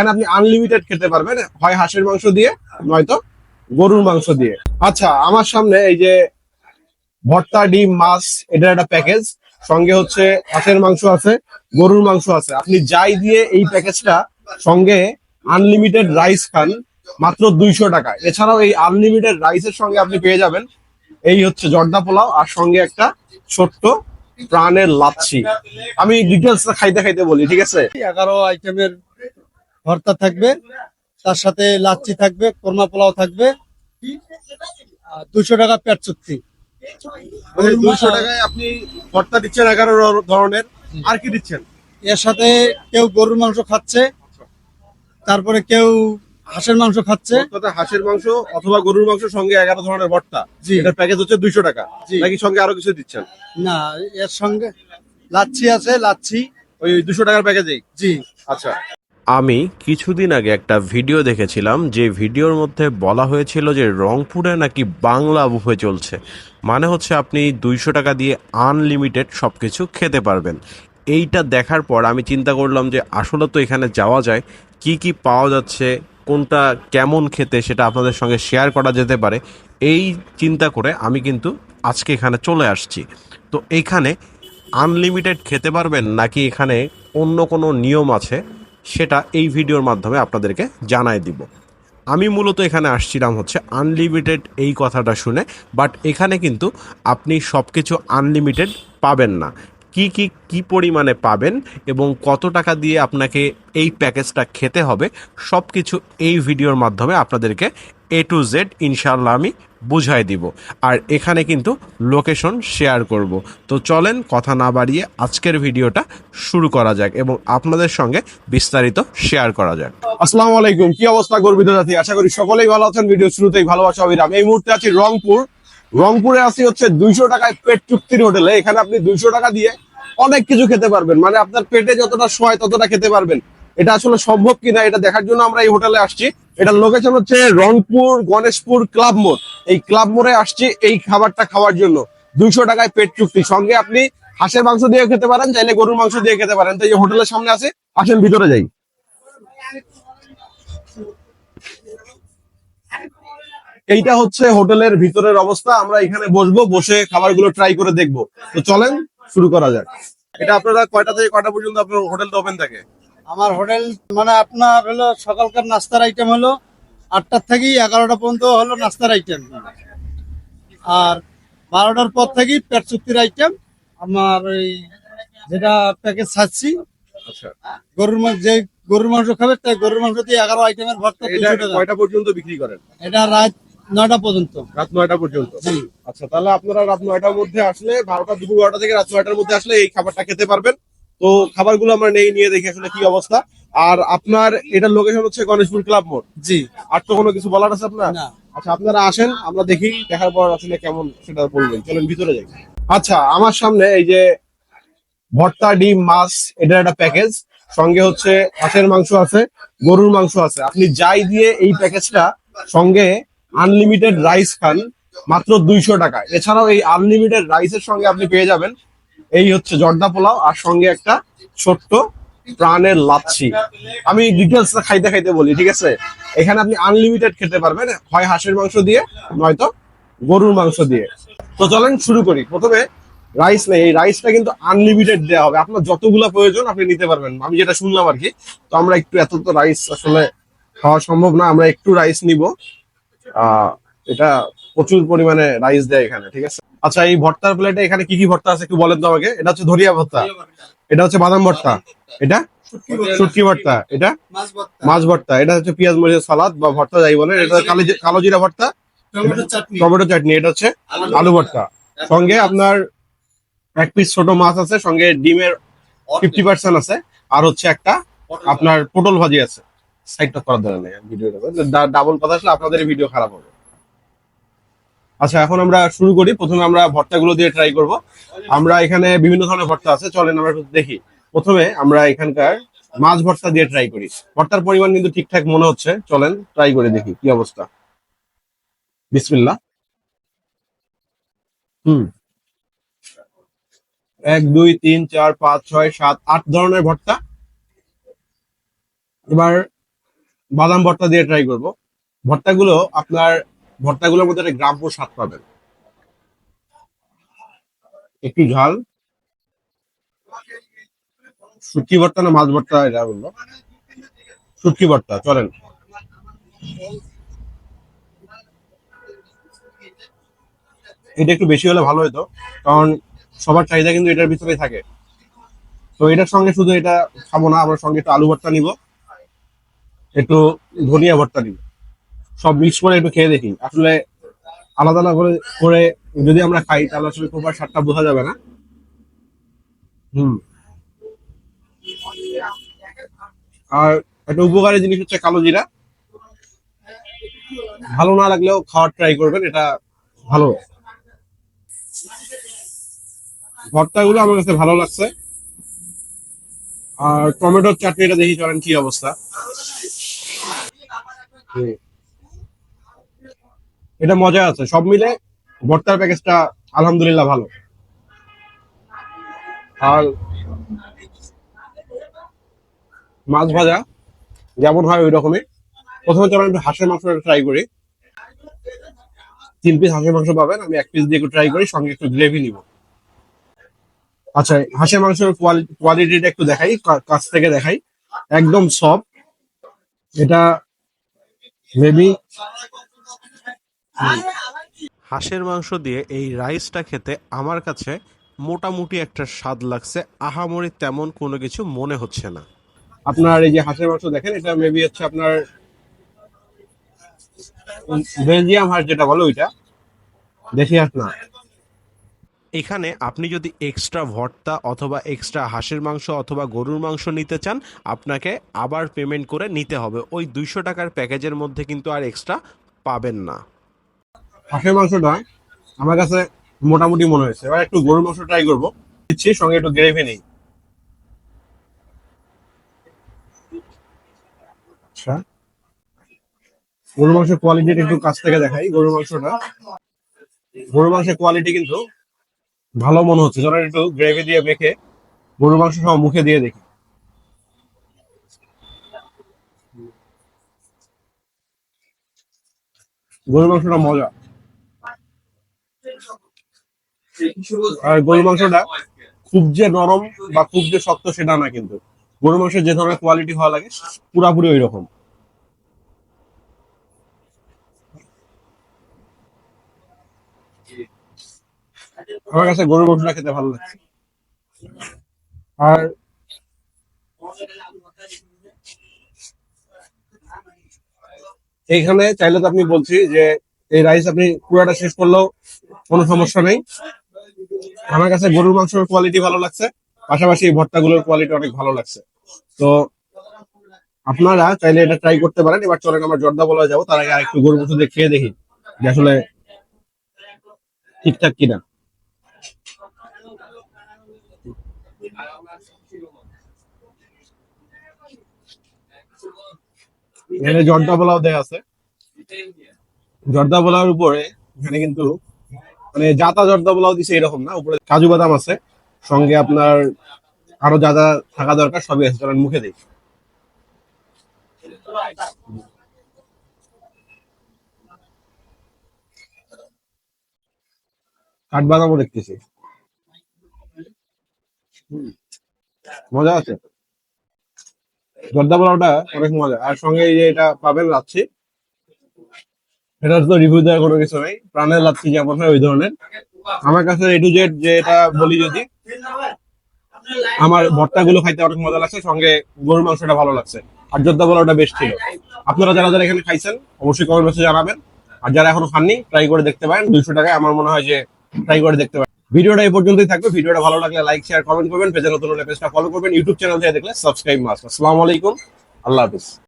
এখানে আপনি আনলিমিটেড খেতে পারবেন। হয় হাঁসের মাংস দিয়ে, নয়তো গরুর মাংস দিয়ে। আচ্ছা আমার সামনে এই যে ভর্তা, ডিম, মাছ, এটার একটা প্যাকেজ সঙ্গে হচ্ছে হাঁসের মাংস আছে, গরুর মাংস আছে। আপনি যাই দিয়ে এই প্যাকেজটা সঙ্গে আনলিমিটেড রাইস খান, মাত্র দুইশো টাকা এছাড়াও এই আনলিমিটেড রাইসের সঙ্গে আপনি পেয়ে যাবেন এই হচ্ছে জর্দা পোলাও আর সঙ্গে একটা ছোট্ট প্রাণের লাচ্ছি। আমি ডিটেলস খাইতে খাইতে বলি, ঠিক আছে? এগারো আইটেমের ভর্তা থাকবে তার সাথে লাচ্ছি থাকবে কোরমা পোলাও থাকবে দুশো টাকা পেট চুক্তি। দুইশো টাকায় আপনি ভর্তা দিচ্ছেন এগারো ধরনের। আর কি দিচ্ছেন? এর সাথে কেউ গরুর মাংস খাচ্ছে তারপরে কেউ হাঁসের মাংস খাচ্ছে। হাঁসের মাংস অথবা গরুর মাংস সঙ্গে এগারো ধরনের ভর্তা। জি। এটার প্যাকেজ হচ্ছে দুইশো টাকা। নাকি সঙ্গে আরও কিছু দিচ্ছেন? না এর সঙ্গে লাচ্ছি আছে লাচ্ছি। ওই দুশো টাকার প্যাকেজেই জি। আচ্ছা। আমি কিছুদিন আগে একটা ভিডিও দেখেছিলাম, যে ভিডিওর মধ্যে বলা হয়েছিল যে রংপুরে নাকি বাংলা বুফে চলছে। মানে হচ্ছে আপনি দুইশো টাকা দিয়ে আনলিমিটেড সব কিছু খেতে পারবেন। এইটা দেখার পর আমি চিন্তা করলাম যে আসলে তো এখানে যাওয়া যায়, কি কি পাওয়া যাচ্ছে, কোনটা কেমন খেতে সেটা আপনাদের সঙ্গে শেয়ার করা যেতে পারে। এই চিন্তা করে আমি কিন্তু আজকে এখানে চলে আসছি। তো এইখানে আনলিমিটেড খেতে পারবেন নাকি এখানে অন্য কোনো নিয়ম আছে? সেটা এই ভিডিওর মাধ্যমে আপনাদেরকে জানাই দিব। আমি মূলত এখানে আসছিলাম হচ্ছে আনলিমিটেড এই কথাটা শুনে বাট এখানে কিন্তু আপনি সব কিছু আনলিমিটেড পাবেন না। কি কি কি পরিমাণে পাবেন এবং কত টাকা দিয়ে আপনাকে এই প্যাকেজটা খেতে হবে সব কিছু এই ভিডিওর মাধ্যমে আপনাদেরকে এ টু জেড ইনশাল্লাহ আমি বুঝাই দিব। আর এখানে কিন্তু লোকেশন শেয়ার করব। তো চলেন কথা না বাড়িয়ে আজকের ভিডিওটা শুরু করা যাক এবং আপনাদের সঙ্গে বিস্তারিত শেয়ার করা যাক। আসসালামু আলাইকুম, কি অবস্থা গর্বিত জাতি? আশা করি সকলেই ভালো আছেন। ভিডিও শুরুতেই ভালোবাসা, অবিরাম। এই মুহূর্তে আছি রংপুর। রংপুরে আছি হচ্ছে দুইশো টাকায় পেট চুক্তির হোটেলে। এখানে আপনি দুইশো টাকা দিয়ে অনেক কিছু খেতে পারবেন। মানে আপনার পেটে যতটা সয় ততটা খেতে পারবেন। এটা আসলে সম্ভব কিনা এটা দেখার জন্য আমরা এই হোটেলে আসছি। এটার লোকেশন হচ্ছে রংপুর গণেশপুর ক্লাব মোড়। এই ক্লাব মোড়ে আসছি এই খাবারটা খাওয়ার জন্য। দুইশো টাকায় পেট চুক্তি। সঙ্গে আপনি হাঁসের মাংস দিয়ে খেতে পারেন, চাইলে গরুর মাংস দিয়ে খেতে পারেন। তো এই হোটেলের সামনে আছে, আসেন ভিতরে যাই। এইটা হচ্ছে হোটেলের ভিতরের অবস্থা। আমরা এখানে বসবো বসে খাবারগুলো ট্রাই করে দেখব। তো চলেন শুরু করা যাক। এটা আপনারা কয়টা থেকে কয়টা পর্যন্ত আপনার হোটেলটা ওপেন থাকে? আমার হোটেল মানে আপনার হলো সকালকার নাস্তার আইটেম হলো আটটার থেকে এগারোটা পর্যন্ত হলো নাস্তার আইটেম আর বারোটার পর থেকে পেট চুক্তির আইটেম আমার ওই যেটা প্যাকেজ ছাড়ছি আচ্ছা। গরুর মাংস যে গরুর মাংস খাবে তাই গরুর মাংস দিয়ে এগারো আইটেমের ভর্তা কয়টা পর্যন্ত বিক্রি করেন? এটা রাত নয়টা পর্যন্ত। রাত নয়টা পর্যন্ত। আচ্ছা তাহলে আপনারা রাত নয়টার মধ্যে আসলে বারোটা দুপুর বারোটা থেকে রাত নয়টার মধ্যে আসলে এই খাবারটা খেতে পারবেন। তো খাবারগুলো আমরা নেই নিয়ে দেখি আসলে কি অবস্থা। আর আপনার এটার লোকেশন হচ্ছে গণেশপুর ক্লাব মোড়। জি। আর তো কোনো কিছু বলার আছে আপনার? আচ্ছা আপনারা আসেন আমরা দেখি দেখার পর আসলে কেমন সেটা বলবেন। চলেন ভিতরে যাই। আচ্ছা আমার সামনে এই যে ভর্তা ডিম মাছ এটার একটা প্যাকেজ সঙ্গে হচ্ছে হাঁসের মাংস আছে গরুর মাংস আছে। আপনি যাই দিয়ে এই প্যাকেজটা সঙ্গে আনলিমিটেড রাইস খান, মাত্র দুইশো টাকা এছাড়াও এই আনলিমিটেড রাইসের সঙ্গে আপনি পেয়ে যাবেন, এই হচ্ছে জর্দা পোলাও আর সঙ্গে একটা ছোট্ট প্রাণের লাচ্ছি। আমি ডিটেলস খাইতে খাইতে বলি, ঠিক আছে? এখানে আপনি আনলিমিটেড খেতে পারবেন, হয় হাঁসের মাংস দিয়ে, নয়তো গরুর মাংস দিয়ে। তো চলেন শুরু করি। প্রথমে রাইস নেই, এই রাইসটা কিন্তু আনলিমিটেড দেওয়া হবে। আপনার যতগুলা প্রয়োজন, আপনি নিতে পারবেন। আমি যেটা শুনলাম আর কি, তো আমরা একটু এত তো রাইস আসলে খাওয়া সম্ভব না, আমরা একটু রাইস নিব। এটা প্রচুর পরিমাণে রাইস দেয় এখানে ঠিক আছে? আচ্ছা এই ভর্তার প্লেটে এখানে কি কি ভর্তা আছে একটু বলেন তো আমাকে? এটা হচ্ছে ধরিয়া ভর্তা। এটা হচ্ছে বাদাম ভর্তা। এটা? শুটকি ভর্তা। এটা? মাছ ভর্তা। এটা হচ্ছে পেঁয়াজ মরিচের সালাদ বা ভর্তা যাই বলে এটা কালো জিরা ভর্তা। টমেটো চাটনি। টমেটো চাটনি। এটা হচ্ছে আলু ভর্তা। সঙ্গে আপনার এক পিস ছোট মাছ আছে সঙ্গে ডিমের ফিফটি পার্সেন্ট আছে। আর হচ্ছে একটা আপনার পটল ভাজি আছে। সাইডটা করার দরকার নেই, ভিডিওটা ডাবল কথা আসলে আপনাদের ভিডিও খারাপ হবে। আচ্ছা এখন আমরা শুরু করি। প্রথমে আমরা ভর্তাগুলো দিয়ে ট্রাই করব। আমরা এখানে বিভিন্ন ধরনের ভর্তা আছে, চলেন আমরা একটু দেখি। প্রথমে আমরা এখানকার মাছ ভর্তা দিয়ে ট্রাই করি। ভর্তার পরিমাণ কিন্তু ঠিকঠাক মনে হচ্ছে। চলেন ট্রাই করে দেখি কি অবস্থা। বিসমিল্লাহ। হুম। এক, দুই, তিন, চার, পাঁচ, ছয়, সাত, আট ধরনের ভর্তা। এবার বাদাম ভর্তা দিয়ে ট্রাই করব। ভর্তাগুলো আপনার, ভর্তাগুলোর মধ্যে একটা গ্রামপুর স্বাদ পাবেন। একটু ঝাল। শুটকি ভর্তা না মাছ ভর্তা, এটা বলল শুটকি ভর্তা, চলেন। এটা একটু বেশি হলে ভালো হতো, কারণ সবার চাহিদা কিন্তু এটার ভিতরেই থাকে। তো এটার সঙ্গে শুধু এটা খাব না, আমরা সঙ্গে একটু আলু ভর্তা নিব। একটু ধনিয়া ভর্তা নিব সব মিক্স করে একটু খেয়ে দেখি। আসলে আলাদা আলাদা করে করে যদি আমরা খাই, তাহলে আসলে প্রপার স্বাদটা বোঝা যাবে না। হুম। আর একটা উপকারী জিনিস হচ্ছে কালো জিরা। ভালো না লাগলেও খাওয়ার ট্রাই করবেন, এটা ভালো। ভর্তাগুলো আমার কাছে ভালো লাগছে। আর টমেটোর চাটনিটা দেখি চলেন কি অবস্থা। এটা মজা আছে, সব মিলে ভর্তার প্যাকেজটা আলহামদুলিল্লাহ ভালো। আর মাছ ভাজা যেমন হয় ওই রকমই প্রথমে চলেন একটু হাঁসের মাংস ট্রাই করি। তিন পিস হাঁসের মাংস পাবেন, আমি এক পিস দিয়ে একটু ট্রাই করি, সঙ্গে একটু গ্রেভি নিব। আচ্ছা হাঁসের মাংসের কোয়ালিটিটা একটু দেখাই কাছ থেকে দেখাই। একদম সফট এটা মেবি হাঁসের মাংস দিয়ে এই রাইসটা খেতে আমার কাছে মোটামুটি একটা স্বাদ লাগছে। আহামরি তেমন কোনো কিছু মনে হচ্ছে না। আপনার এই যে হাঁসের মাংস দেখেন এটা মেবি হচ্ছে আপনার বেলজিয়াম হাঁস যেটা বলো ওইটা। দেশি হাঁস না। এখানে আপনি যদি এক্সট্রা ভর্তা অথবা এক্সট্রা হাঁসের মাংস অথবা গরুর মাংস নিতে চান, আপনাকে আবার পেমেন্ট করে নিতে হবে। ওই দুইশো টাকার প্যাকেজের মধ্যে কিন্তু আর এক্সট্রা পাবেন না। হাঁসের মাংসটা আমার কাছে মোটামুটি মনে হয়েছে। এবার একটু গরুর মাংস ট্রাই করব। দিচ্ছি, সঙ্গে একটু গ্রেভি নেই। আচ্ছা। গরুর মাংসের কোয়ালিটিটা একটু কাছ থেকে দেখাই। গরুর মাংসটা। গরুর মাংসের কোয়ালিটি কিন্তু ভালো মনে হচ্ছে। চলেন একটু গ্রেভি দিয়ে মেখে গরুর মাংস সব মুখে দিয়ে দেখি। গরুর মাংসটা মজা। আর গরুর মাংসটা খুব যে নরম বা খুব যে শক্ত সেটা না কিন্তু। গরুর মাংসের যে ধরনের কোয়ালিটি হওয়া লাগে, পুরাপুরি ওই রকম আমার কাছে গরুর মাংসটা খেতে ভালো লাগছে। আর এইখানে চাইলে তো আপনি বলছি যে এই রাইস আপনি পুরোটা শেষ করলেও কোনো সমস্যা নেই। আমার কাছে গরুর মাংসের কোয়ালিটি ভালো লাগছে পাশাপাশি এই ভর্তাগুলোর কোয়ালিটি অনেক ভালো লাগছে। তো আপনারা চাইলে এটা ট্রাই করতে পারেন। এবার চলেন আমার জর্দা বলা যাব তার আগে একটু গরুর মাংস দিয়ে খেয়ে দেখি যে আসলে ঠিকঠাক কিনা। এখানে জর্দা পোলাও দেয়া আছে। জর্দা পোলাওর উপরে এখানে কিন্তু মানে জাতা জর্দা পোলাও দিছে এরকম না, উপরে কাজু বাদাম আছে। সঙ্গে আপনার আরও যা যা থাকা দরকার সবই আছে, চলেন মুখে দিই কাঠবাদামও দেখতেছি। মজা আছে? জর্দা পোলাওটা অনেক মজা। আর সঙ্গে এই যে এটা পাবেন লাচ্ছি। এটা তো রিভিউ দেওয়ার কোনো কিছু নেই। প্রাণের লাচ্ছি যেমন হয় ওই ধরনের। আমার কাছে এ টু জেড যে এটা বলি যদি, আমার ভর্তাগুলো খাইতে অনেক মজা লাগছে। সঙ্গে গরুর মাংসটা ভালো লাগছে। আর জর্দা পোলাওটা বেশ ছিল। আপনারা যারা যারা এখানে খাইছেন, অবশ্যই কমেন্ট বক্সে জানাবেন। আর যারা এখনও খাননি ট্রাই করে দেখতে পারেন। দুইশো টাকায় আমার মনে হয় যে ট্রাই করে দেখতে পারেন। ভিডিওটা এই পর্যন্তই থাকবে। ভিডিওটা ভালো লাগলে লাইক শেয়ার কমেন্ট করবেন। পেজে নতুন হলে পেজটা ফলো করবেন। ইউটিউব চ্যানেল থেকে দেখলে সাবস্ক্রাইব মাস্ট আসসালামু আলাইকুম। আল্লাহ হাফিজ।